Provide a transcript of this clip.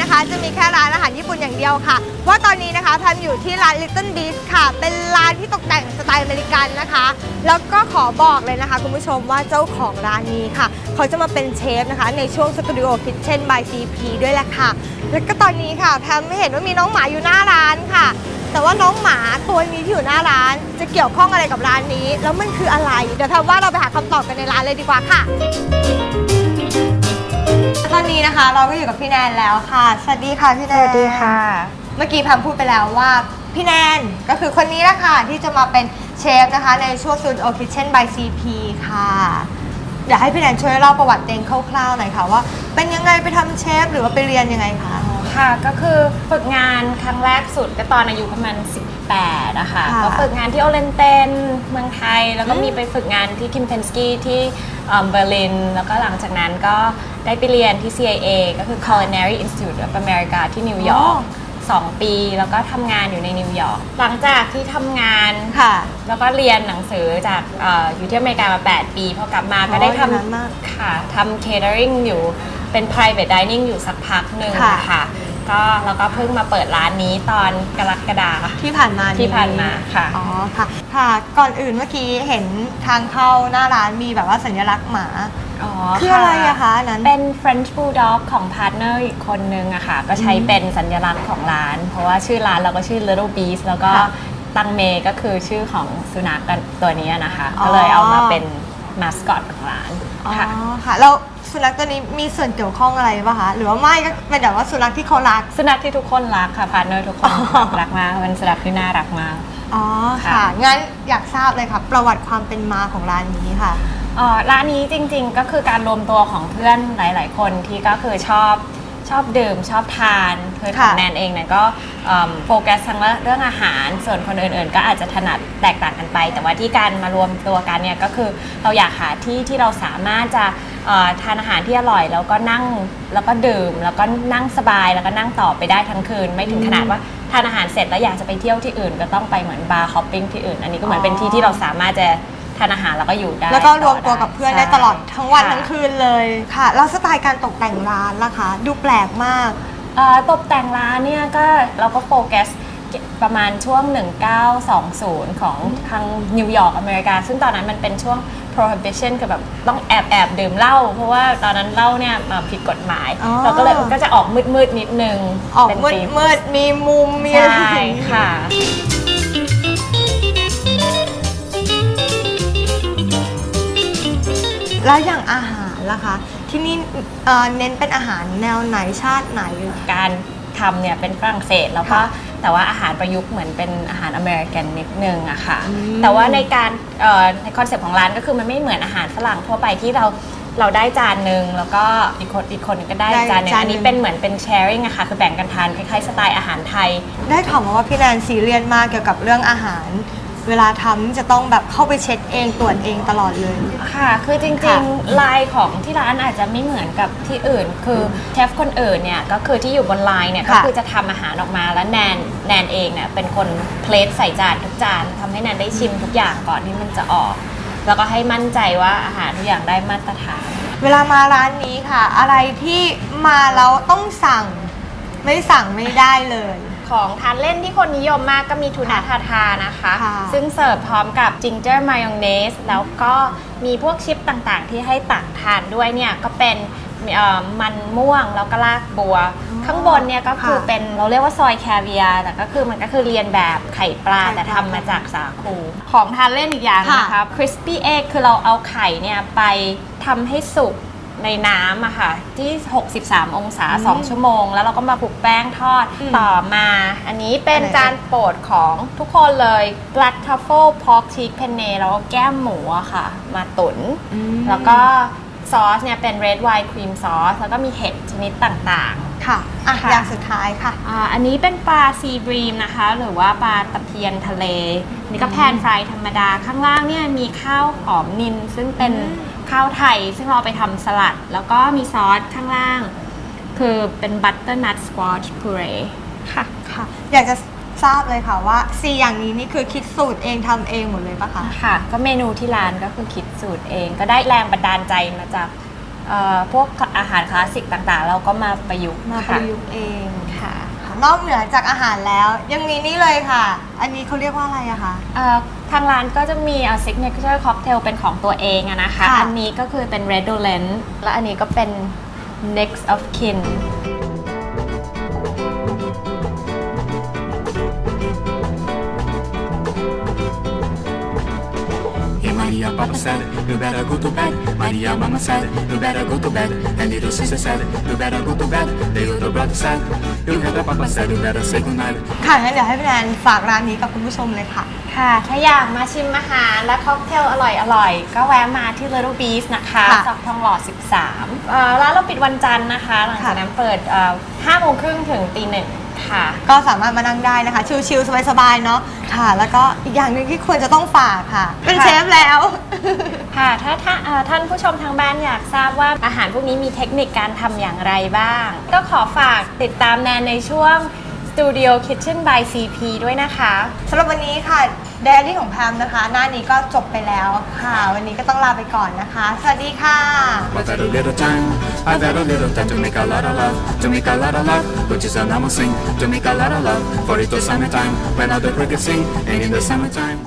นะคะจะมีแค่ร้านอาหารญี่ปุ่นอย่างเดียวค่ะ ว่าตอนนี้นะคะแพมอยู่ที่ร้าน Little Beast ค่ะ เป็นร้านที่ตกแต่งสไตล์อเมริกันนะคะ แล้วก็ขอบอกเลยนะคะ คุณผู้ชมว่าเจ้าของร้านนี้ค่ะ เขาจะมาเป็นเชฟนะคะ ในช่วง Studio Kitchen by CP ด้วยแหละค่ะ แล้วก็ตอนนี้ค่ะแพมไม่เห็นว่ามีน้องหมาอยู่หน้าร้านค่ะ แต่ว่าน้องหมาตัวนี้ที่อยู่หน้าร้าน จะเกี่ยวข้องอะไรกับร้านนี้ แล้วมันคืออะไรเดี๋ยวทำว่าเราไปหาคำตอบกันในร้านเลยดีกว่าค่ะ ตอนนี้นะคะเราก็อยู่กับพี่แนนแล้วค่ะ สวัสดีค่ะพี่แนนสวัสดีค่ะเมื่อกี้แพมพูดไปแล้วว่าพี่แนนก็คือคนนี้แหละค่ะที่จะมาเป็นเชฟนะคะในช่วง Studio Kitchen by CP ค่ะ อยากให้พี่แนนช่วยเล่าประวัติเองคร่าวๆหน่อยค่ะว่า เป็นยังไงไปทำเชฟหรือว่าไปเรียนยังไงคะ ค่ะก็คือฝึกงานครั้งแรกสุดก็ตอนอายุประมาณ 18นะคะค่ะก็ฝึกงานที่โอเลนเตนเมืองไทย แล้วก็อืมมีไปฝึกงานที่คิมเพนสกี้ที่เอ่อเบอร์ลิน แล้วก็หลังจากนั้นก็ได้ไปเรียนที่ CIA ก็คือ Culinary Institute of America ที่นิวยอร์กสองปี แล้วก็ทำงานอยู่ในนิวยอร์กหลังจากที่ทำงาน ค่ะ แล้วก็เรียนหนังสือจากเอออยู่ที่อเมริกามา 8 ปีพอกลับมาก็ได้อ๋ออยู่นานมากทำค่ะทำ catering อยู่เป็น private dining อยู่สักพักหนึ่งค่ะค่ะ ก็แล้วก็เพิ่งมาเปิดร้านนี้ตอนกรกฎาที่ผ่านมาที่ผ่านมาค่ะ อ๋อค่ะค่ะก่อนอื่นเมื่อกี้เห็นทางเข้าหน้าร้านมีแบบว่าสัญลักษณ์หมาอ๋อคืออะไรอะคะอันนั้นเป็น French Bulldog ของพาร์ทเนอร์อีกคนนึงอะค่ะ ก็ใช้เป็นสัญลักษณ์ของร้าน เพราะว่าชื่อร้านเราก็ชื่อ Little Beast แล้วก็ค่ะตังเมก็คือชื่อของสุนัขกันตัวนี้นะคะอ๋อก็เลยเอามาเป็นมาสคอตของร้านอ๋อค่ะค่ะแล้ว สุนัขตัวนี้มีส่วนเกี่ยวข้องอะไรป่ะคะ หรือว่าไม่ก็เป็นแบบว่าสุนัขที่เขารัก สุนัขที่ทุกคนรักค่ะพาร์ทเนอร์ทุกคนอ๋อรักมากเป็นสุนัขที่น่ารักมาก อ๋อค่ะ ค่ะ งั้นอยากทราบเลยค่ะ ประวัติความเป็นมาของร้านนี้ค่ะ เอ่อร้านนี้จริงๆก็คือการรวมตัวของเพื่อนหลายๆ คนที่ก็คือชอบชอบดื่มชอบทานคือขค่ะองแนนเองเนี่ยก็เอิ่มโฟกัสทางเรื่องอาหาร ส่วนคนอื่นๆ ก็อาจจะถนัดแตกต่างกันไป แต่ว่าที่การมารวมตัวกันเนี่ยก็คือเราอยากหาที่ที่เราสามารถจะ เอ่อทานอาหารที่อร่อยแล้วก็นั่งแล้วก็ดื่ม แล้วก็นั่งสบายแล้วก็นั่งต่อไปได้ทั้งคืน ไม่ถึงขนาดว่าทานอาหารเสร็จแล้วอยากจะไปเที่ยวที่อื่น ก็ต้องไปเหมือนบาร์ฮอปปิ้งที่อื่น อันนี้ก็เหมือนเป็นที่ที่เราสามารถจะทานอาหารแล้วก็อยู่ได้แล้วก็รต่วมตัวกับเพื่อนได้ใช่ตลอดทั้งวันค่ะทั้งคืนเลยค่ะ แล้วสไตล์การตกแต่งร้านล่ะคะ ดูแปลกมาก เอ่อตกแต่งร้านเนี่ยก็เราก็โฟกัส ประมาณช่วง 1920 ของทางนิวยอร์กอเมริกา ซึ่งตอนนั้นมันเป็นช่วง prohibition คือแบบต้องแอบแอบดื่มเหล้าเพราะว่าตอนนั้นเหล้าเนี่ยมาผิดกฎหมาย อ๋อ เราก็เลยก็จะออกมืดๆนิดนึงออกเป็นมืดธีมมืดๆมีมุมมีอะไรใช่อย่างงี้ค่ะ แล้วอย่างอาหารล่ะคะ ที่นี่เอ่อเน้นเป็นอาหารแนวไหนชาติไหน การทำเนี่ยเป็นฝรั่งเศสแล้วก็ค่ะแต่ว่าอาหารประยุกต์เหมือนเป็นอาหารอเมริกันนิดนึงอะค่ะอืมแต่ว่าในการเอ่อในคอนเซปต์ของร้านก็คือมันไม่เหมือนอาหารฝรั่งทั่วไปที่เราเราได้จานหนึ่งแล้วก็อีกคนอีกคนหนึ่งก็ได้ได้จานหนึ่งจานหนึ่ง อันนี้เป็นเหมือนเป็นแชร์ริงอะค่ะ คือแบ่งกันทานคล้ายๆสไตล์อาหารไทย ได้ข่าวมาว่าพี่แนนซีเรียสมากเกี่ยวกับเรื่องอาหาร เวลาทำจะต้องแบบเข้าไปเช็คเองตรวจเองตลอดเลย ค่ะ คือจริค่ะงๆ ลายของที่ร้านอาจจะไม่เหมือนกับที่อื่น คือเชฟคนอื่นเนี่ยก็คือที่อยู่บนไลน์เนี่ยค่ะก็คือจะทำอาหารออกมาแล้วแนนแนนเองเนี่ยเป็นคนเพลทใส่จานทุกจานทำให้แนนได้ชิมทุกอย่างก่อนที่มันจะออก แล้วก็ให้มั่นใจว่าอาหารทุกอย่างได้มาตรฐาน เวลามาร้านนี้ค่ะ อะไรที่มาแล้วต้องสั่ง ไม่สั่งไม่ได้เลย ของทานเล่นที่คนนิยมมากก็มีทูน่าทาทานะคะ ค่ะ ซึ่งเสิร์ฟพร้อมกับจิงเจอร์มายองเนสแล้วก็มีพวกชิปต่างๆ ที่ให้ตักทานด้วยเนี่ยก็เป็นเอ่อมันม่วงแล้วก็ลากบัว ข้างบนเนี่ยก็คือค่ะเป็นเราเรียกว่าซอยแคเวียร์แต่ก็คือมันก็คือเรียนแบบไข่ปลาไข่ปลาแต่ทำมาจากสาคู ของทานเล่นอีกอย่างค่ะนะคะคริสปี้เอ็กคือเราเอาไข่เนี่ยไปทำให้สุก ในน้ำอะค่ะ ที่ 63 องศาอืม2ชั่วโมง แล้วเราก็มาปลุกแป้งทอดอืมต่อมา อันนี้เป็นอะไรจานโปรดของทุกคนเลย black truffle pork cheek penne แล้วก็แก้มหมูอะค่ะ มาตุนอืมแล้วก็ซอสเนี่ยเป็น red wine cream sauce แล้วก็มีเห็ดชนิดต่างๆ ค่ะอะค่ะอย่างสุดท้ายค่ะอ่าอันนี้เป็นปลาซีบรีมนะคะ หรือว่าปลาตะเพียนทะเล นี่ก็แพนฟรายธรรมดา ข้างล่างเนี่ยมีข้าวหอมนินซึ่งเป็นอืม ข้าวไทย ซึ่งเราเอาไปทำสลัด แล้วก็มีซอสข้างล่าง คือเป็นบัตเตอร์นัทสควอชพูเรค่ะ ค่ะ อยากจะทราบเลยค่ะว่าสี่อย่างนี้นี่คือคิดสูตรเองทำเองหมดเลยปะคะ ค่ะ ก็เมนูที่ร้านก็คือคิดสูตรเอง ก็ได้แรงบันดาลใจมาจากเอ่อพวกอาหารคลาสสิกต่างๆ เราก็มาประยุกต์มาปค่ะระยุกต์เอง ค่ะ นอกเหนือจากอาหารแล้ว ยังมีนี่เลยค่ะ อันนี้เขาเรียกว่าอะไรอะคะ เอ่อทางร้านก็จะมีซิกเนเจอร์ค็อกเทลเป็นของตัวเองอะนะคะ ค่ะ อันนี้ก็คือเป็น Red d o l e n t และอันนี้ก็เป็น Next of Kin Maria, Papa said, you better go to bed. Maria, Mama said, you better go to bed. And little sister said, you better go to bed. The little brother said, you better, Papa said, you better say goodnight. ค่ะงั้นเดี๋ยวให้พี่แนนฝากร้านนี้กับคุณผู้ชมเลยค่ะ ค่ะ ถ้าอยากมาชิมอาหารและค็อกเทลอร่อยๆ ก็แวะมาที่ Little Beast นะคะค่ะซอกทองหล่อ 13เอ่อร้านเราปิดวันจันทร์นะคะ หลังจากนั้นเปิด5โมงครึ่งถึงตีหนึ่ง ค่ะ ก็สามารถมานั่งได้นะคะ ชิลๆสบายๆเนาะค่ะ แล้วก็อีกอย่างหนึ่งที่ควรจะต้องฝากค่ะ เป็นค่ะ เชฟแล้ว ค่ะถ้าถ้าเอ่อท่านผู้ชมทางบ้านอยากทราบว่าอาหารพวกนี้มีเทคนิคการทำอย่างไรบ้าง ก็ขอฝากติดตามแนนในช่วง Studio Kitchen by CP ด้วยนะคะ สำหรับวันนี้ค่ะเดลี่ของแพมนะคะ หน้านี้ก็จบไปแล้วค่ะ วันนี้ก็ต้องลาไปก่อนนะคะ สวัสดีค่ะ I've had a little time, I've had a little time to make a lot of love, to make a lot of love, which is an almost sing, to make a lot of love, for it was summertime, when all the crickets sing, and in the summertime.